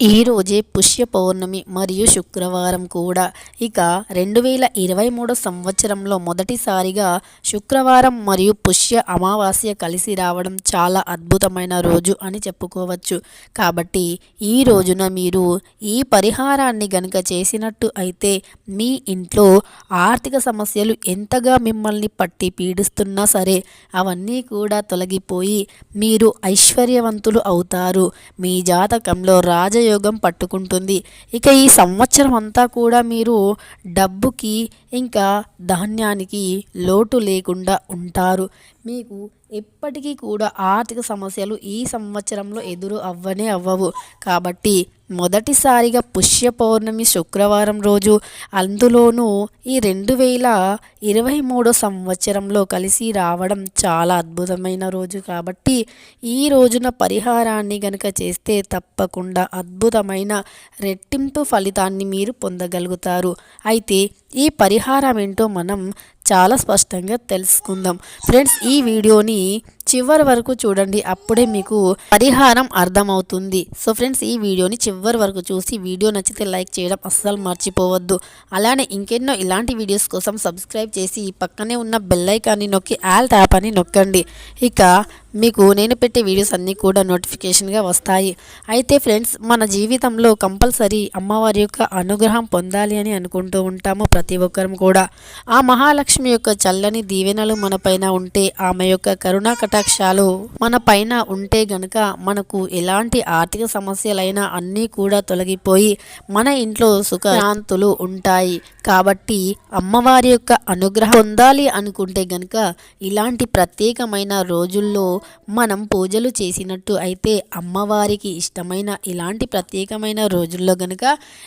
ఈ రోజే పుష్య పౌర్ణమి మరియు శుక్రవారం కూడా. ఇక రెండు వేల ఇరవై మూడు సంవత్సరంలో మొదటిసారిగా శుక్రవారం మరియు పుష్య అమావాస్య కలిసి రావడం చాలా అద్భుతమైన రోజు అని చెప్పుకోవచ్చు. కాబట్టి ఈ రోజున మీరు ఈ పరిహారాన్ని గనుక చేసినట్టు అయితే మీ ఇంట్లో ఆర్థిక సమస్యలు ఎంతగా మిమ్మల్ని పట్టి పీడిస్తున్నా సరే అవన్నీ కూడా తొలగిపోయి మీరు ఐశ్వర్యవంతులు అవుతారు. మీ జాతకంలో రాజ యోగం పట్టుకుంటుంది. ఇక ఈ సంవత్సరం అంతా కూడా మీరు డబ్బుకి ఇంకా ధాన్యానికి లోటు లేకుండా ఉంటారు. మీకు ఎప్పటికీ కూడా ఆర్థిక సమస్యలు ఈ సంవత్సరంలో ఎదురు అవ్వనే అవ్వవు. కాబట్టి మొదటిసారిగా పుష్య పౌర్ణమి శుక్రవారం రోజు అందులోనూ ఈ రెండు వేల ఇరవై మూడో సంవత్సరంలో కలిసి రావడం చాలా అద్భుతమైన రోజు. కాబట్టి ఈ రోజున పరిహారాన్ని గనుక చేస్తే తప్పకుండా అద్భుతమైన రెట్టింపు ఫలితాన్ని మీరు పొందగలుగుతారు. అయితే ఈ పరిహారం పరిహారం ఏంటో మనం చాలా స్పష్టంగా తెలుసుకుందాం. ఫ్రెండ్స్ ఈ వీడియోని చివరి వరకు చూడండి. అప్పుడే మీకు పరిహారం అర్థమవుతుంది. సో ఫ్రెండ్స్ ఈ వీడియోని చివరి వరకు చూసి వీడియో నచ్చితే లైక్ చేయడం అస్సలు మర్చిపోవద్దు. అలానే ఇంకెన్నో ఇలాంటి వీడియోస్ కోసం సబ్స్క్రైబ్ చేసి పక్కనే ఉన్న బెల్లైకాన్ని నొక్కి ఆల్ ట్యాప్ అని నొక్కండి. ఇక మీకు నేను పెట్టే వీడియోస్ అన్నీ కూడా నోటిఫికేషన్గా వస్తాయి. అయితే ఫ్రెండ్స్ మన జీవితంలో కంపల్సరీ అమ్మవారి యొక్క అనుగ్రహం పొందాలి అని అనుకుంటూ ఉంటాము ప్రతి ఒక్కరం కూడా. ఆ మహాలక్ష్మి యొక్క చల్లని దీవెనలు మన పైన ఉంటే ఆమె యొక్క కరుణా కటాక్షాలు మన పైన ఉంటే గనక మనకు ఎలాంటి ఆర్థిక సమస్యలైనా అన్నీ కూడా తొలగిపోయి మన ఇంట్లో సుఖశాంతులు ఉంటాయి. కాబట్టి అమ్మవారి యొక్క అనుగ్రహం పొందాలి అనుకుంటే గనక ఇలాంటి ప్రత్యేకమైన రోజుల్లో మనం పూజలు చేసినట్టు అయితే అమ్మవారికి ఇష్టమైన ఇలాంటి ప్రత్యేకమైన రోజుల్లో గనుక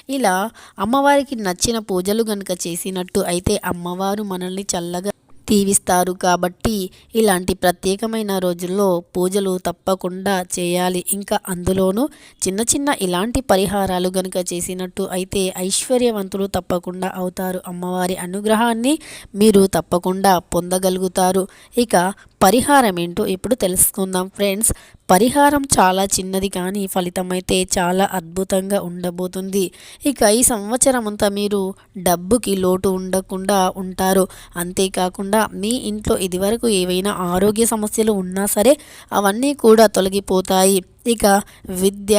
ఇలా అమ్మవారికి నచ్చిన పూజలు గనుక చేసినట్టు అయితే అమ్మవారు మనల్ని చల్లగా దీవిస్తారు కాబట్టి ఇలాంటి ప్రత్యేకమైన రోజుల్లో పూజలు తప్పకుండా చేయాలి. ఇంకా అందులోనూ చిన్న చిన్న ఇలాంటి పరిహారాలు గనుక చేసినట్టు అయితే ఐశ్వర్యవంతులు తప్పకుండా అవుతారు. అమ్మవారి అనుగ్రహాన్ని మీరు తప్పకుండా పొందగలుగుతారు. ఇక పరిహారం ఏంటో ఇప్పుడు తెలుసుకుందాం ఫ్రెండ్స్. పరిహారం చాలా చిన్నది కానీ ఫలితం అయితే చాలా అద్భుతంగా ఉండబోతుంది. ఇక ఈ సంవత్సరం అంతా మీరు డబ్బుకి లోటు ఉండకుండా ఉంటారు. అంతేకాకుండా మీ ఇంట్లో ఇదివరకు ఏవైనా ఆరోగ్య సమస్యలు ఉన్నా సరే అవన్నీ కూడా తొలగిపోతాయి. ఇక విద్య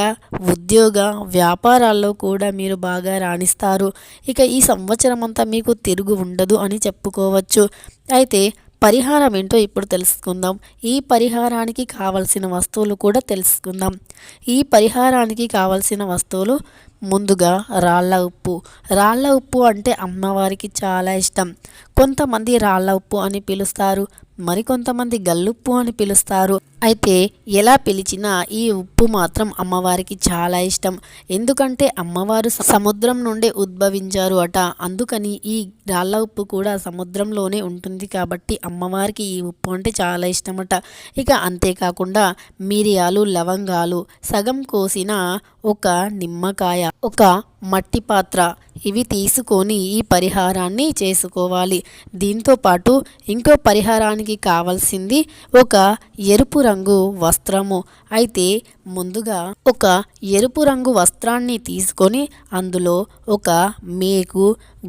ఉద్యోగ వ్యాపారాల్లో కూడా మీరు బాగా రాణిస్తారు. ఇక ఈ సంవత్సరం అంతా మీకు తిరుగు ఉండదు అని చెప్పుకోవచ్చు. అయితే పరిహారం ఏంటో ఇప్పుడు తెలుసుకుందాం. ఈ పరిహారానికి కావలసిన వస్తువులు కూడా తెలుసుకుందాం. ఈ పరిహారానికి కావలసిన వస్తువులు ముందుగా రాళ్ళ ఉప్పు. రాళ్ళ ఉప్పు అంటే అమ్మవారికి చాలా ఇష్టం. కొంతమంది రాళ్ళ ఉప్పు అని పిలుస్తారు. మరికొంతమంది గల్లుప్పు అని పిలుస్తారు. అయితే ఎలా పిలిచినా ఈ ఉప్పు మాత్రం అమ్మవారికి చాలా ఇష్టం. ఎందుకంటే అమ్మవారు సముద్రం నుండే ఉద్భవించారు అట. అందుకని ఈ రాళ్ళ ఉప్పు కూడా సముద్రంలోనే ఉంటుంది కాబట్టి అమ్మవారికి ఈ ఉప్పు అంటే చాలా ఇష్టమట. ఇక అంతేకాకుండా మిరియాలు లవంగాలు సగం కోసిన ఒక నిమ్మకాయ ఒక మట్టి పాత్ర ఇవి తీసుకొని ఈ పరిహారాన్ని చేసుకోవాలి. దీంతో పాటు ఇంకో పరిహారానికి కావాల్సింది ఒక ఎరుపు రంగు రంగు వస్త్రము. అయితే ముందుగా ఒక ఎరుపు రంగు వస్త్రాన్ని తీసుకొని అందులో ఒక మేకు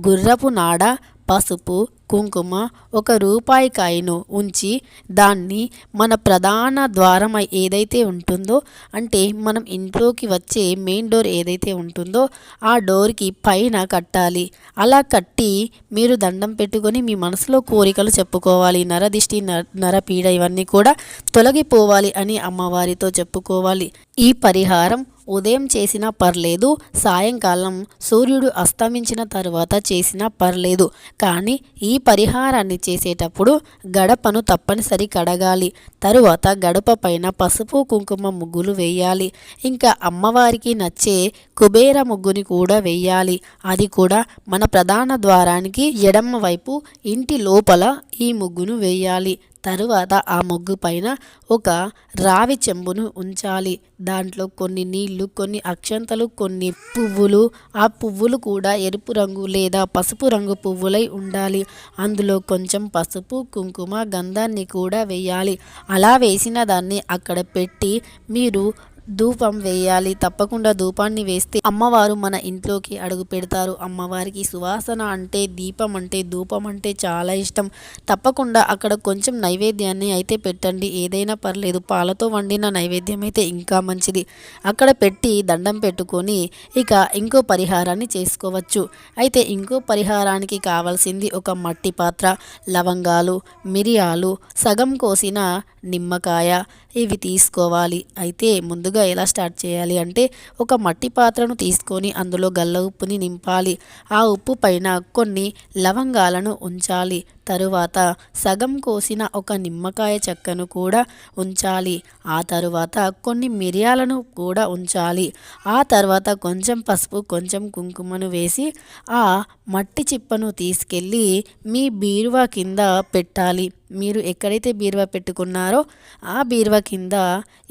గుర్రపు నాడ పసుపు కుంకుమ ఒక రూపాయి కాయను ఉంచి దాన్ని మన ప్రధాన ద్వారం ఏదైతే ఉంటుందో అంటే మనం ఇంట్లోకి వచ్చే మెయిన్ డోర్ ఏదైతే ఉంటుందో ఆ డోర్కి పైన కట్టాలి. అలా కట్టి మీరు దండం పెట్టుకొని మీ మనసులో కోరికలు చెప్పుకోవాలి. నరదిష్టి నరపీడ ఇవన్నీ కూడా తొలగిపోవాలి అని అమ్మవారితో చెప్పుకోవాలి. ఈ పరిహారం ఉదయం చేసినా పర్లేదు సాయంకాలం సూర్యుడు అస్తమించిన తరువాత చేసినా పర్లేదు. కానీ ఈ పరిహారాన్ని చేసేటప్పుడు గడపను తప్పనిసరి కడగాలి. తరువాత గడప పైన పసుపు కుంకుమ ముగ్గులు వేయాలి. ఇంకా అమ్మవారికి నచ్చే కుబేర ముగ్గుని కూడా వేయాలి. అది కూడా మన ప్రధాన ద్వారానికి ఎడమ వైపు ఇంటి లోపల ఈ ముగ్గును వేయాలి. తరువాత ఆ ముగ్గు పైన ఒక రావి చెంబును ఉంచాలి. దాంట్లో కొన్ని నీళ్ళు కొన్ని అక్షంతలు కొన్ని పువ్వులు. ఆ పువ్వులు కూడా ఎరుపు రంగు లేదా పసుపు రంగు పువ్వులై ఉండాలి. అందులో కొంచెం పసుపు కుంకుమ గంధాన్ని కూడా వేయాలి. అలా వేసిన దాన్ని అక్కడ పెట్టి మీరు ధూపం వేయాలి. తప్పకుండా ధూపాన్ని వేస్తే అమ్మవారు మన ఇంట్లోకి అడుగు పెడతారు. అమ్మవారికి సువాసన అంటే దీపం అంటే ధూపం అంటే చాలా ఇష్టం. తప్పకుండా అక్కడ కొంచెం నైవేద్యాన్ని అయితే పెట్టండి. ఏదైనా పర్లేదు పాలతో వండిన నైవేద్యం అయితే ఇంకా మంచిది. అక్కడ పెట్టి దండం పెట్టుకొని ఇక ఇంకో పరిహారాన్ని చేసుకోవచ్చు. అయితే ఇంకో పరిహారానికి కావాల్సింది ఒక మట్టి పాత్ర. లవంగాలు మిరియాలు సగం కోసిన నిమ్మకాయ ఇవి తీసుకోవాలి. అయితే ముందుగా ఎలా స్టార్ట్ చేయాలి అంటే ఒక మట్టి పాత్రను తీసుకొని అందులో గల్ల ఉప్పుని నింపాలి. ఆ ఉప్పు పైన కొన్ని లవంగాలను ఉంచాలి. తరువాత సగం కోసిన ఒక నిమ్మకాయ చెక్కను కూడా ఉంచాలి. ఆ తరువాత కొన్ని మిరియాలను కూడా ఉంచాలి. ఆ తర్వాత కొంచెం పసుపు కొంచెం కుంకుమను వేసి ఆ మట్టి చిప్పను తీసుకెళ్ళి మీ బీరువా కింద పెట్టాలి. మీరు ఎక్కడైతే బీరువా పెట్టుకున్నారో ఆ బీరువా కింద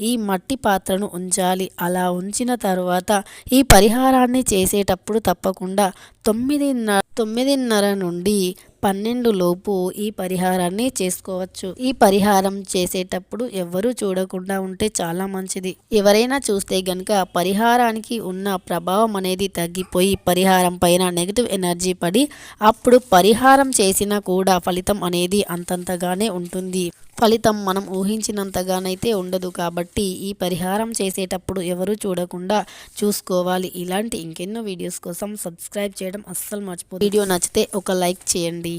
ఈ మట్టి పాత్రను ఉంచాలి. అలా ఉంచిన తర్వాత ఈ పరిహారాన్ని చేసేటప్పుడు తప్పకుండా తొమ్మిదిన్నర తొమ్మిదిన్నర నుండి పన్నెండు లోపు ఈ పరిహారాన్ని చేసుకోవచ్చు. ఈ పరిహారం చేసేటప్పుడు ఎవరు చూడకుండా ఉంటే చాలా మంచిది. ఎవరైనా చూస్తే గనక పరిహారానికి ఉన్న ప్రభావం అనేది తగ్గిపోయి పరిహారం పైన నెగిటివ్ ఎనర్జీ పడి అప్పుడు పరిహారం చేసినా కూడా ఫలితం అనేది అంతంతగానే ఉంటుంది. ఫలితం మనం ఊహించినంతగానైతే ఉండదు కాబట్టి ఈ పరిహారం చేసేటప్పుడు ఎవరు చూడకుండా చూసుకోవాలి. ఇలాంటి ఇంకెన్నో వీడియోస్ కోసం సబ్స్క్రైబ్ చేయడం అస్సలు మర్చిపో వీడియో నచ్చితే ఒక లైక్ చేయండి.